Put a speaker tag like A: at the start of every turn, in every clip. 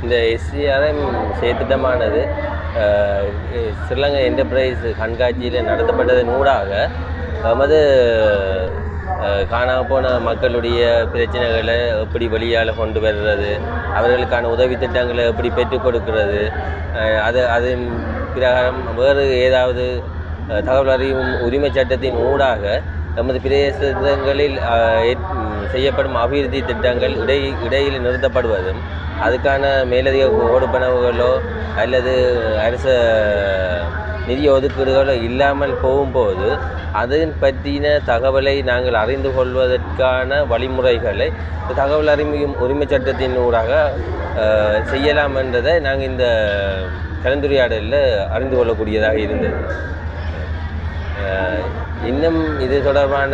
A: இந்த எஸ்சிஆர்எம் செயற்திட்டமானது ஸ்ரீலங்கா என்டர்பிரைஸ் கண்காட்சியில் நடத்தப்பட்டதன் ஊடாக நமது காணாமல் போன மக்களுடைய பிரச்சனைகளை எப்படி வழியால் கொண்டு வர்றது அவர்களுக்கான உதவி திட்டங்களை எப்படி பெற்றுக் கொடுக்கிறது அது அதன் பிரகாரம் வேறு ஏதாவது தகவல் அறியும் உரிமை சட்டத்தின் ஊடாக நமது பிரதேசங்களில் செய்யப்படும் அபிவிருத்தி திட்டங்கள் இடை இடையில் நிறுத்தப்படுவதும் அதுக்கான மேலதிக கொடுப்பனவுகளோ அல்லது அரசு நிதி ஒதுக்கீடுகளோ இல்லாமல் போகும்போது அதன் பற்றின தகவலை நாங்கள் அறிந்து கொள்வதற்கான வழிமுறைகளை தகவல் அறிமுகம் உரிமை சட்டத்தின் ஊடாக செய்யலாம் என்றதை நாங்கள் இந்த கலந்துரையாடலில் அறிந்து கொள்ளக்கூடியதாக இருந்தது. இன்னும் இது தொடர்பான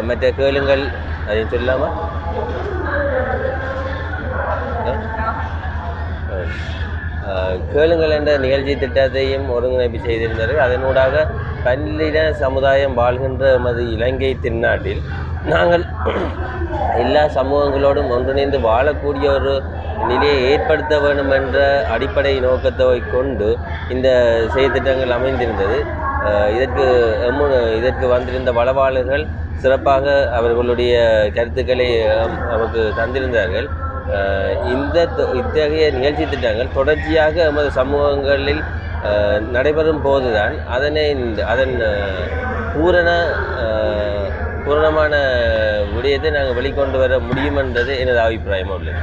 A: மற்ற கேளுங்கள் அதை சொல்லாமா? கேளுங்கள் என்ற நிகழ்ச்சி திட்டத்தையும் ஒருங்கிணைப்பு செய்திருந்தார்கள். அதனூடாக பல்லின சமுதாயம் வாழ்கின்ற எமது இலங்கை திருநாட்டில் நாங்கள் எல்லா சமூகங்களோடும் ஒன்றிணைந்து வாழக்கூடிய ஒரு நிலையை ஏற்படுத்த வேண்டும் என்ற அடிப்படை நோக்கத்தை கொண்டு இந்த செய்திட்டங்கள் அமைந்திருந்தது. இதற்கு எம்மு- இதற்கு வந்திருந்த வளவாளர்கள் சிறப்பாக அவர்களுடைய கருத்துக்களை நமக்கு தந்திருந்தார்கள். இந்த இத்தகைய நிகழ்ச்சி திட்டங்கள் தொடர்ச்சியாக எமது சமூகங்களில் நடைபெறும் போதுதான் அதனை இந்த- அதன் பூரண பூரணமான விடயத்தை நாங்கள் வெளிக்கொண்டு வர முடியும் என்றது எனது அபிப்பிராயமாக உள்ளது.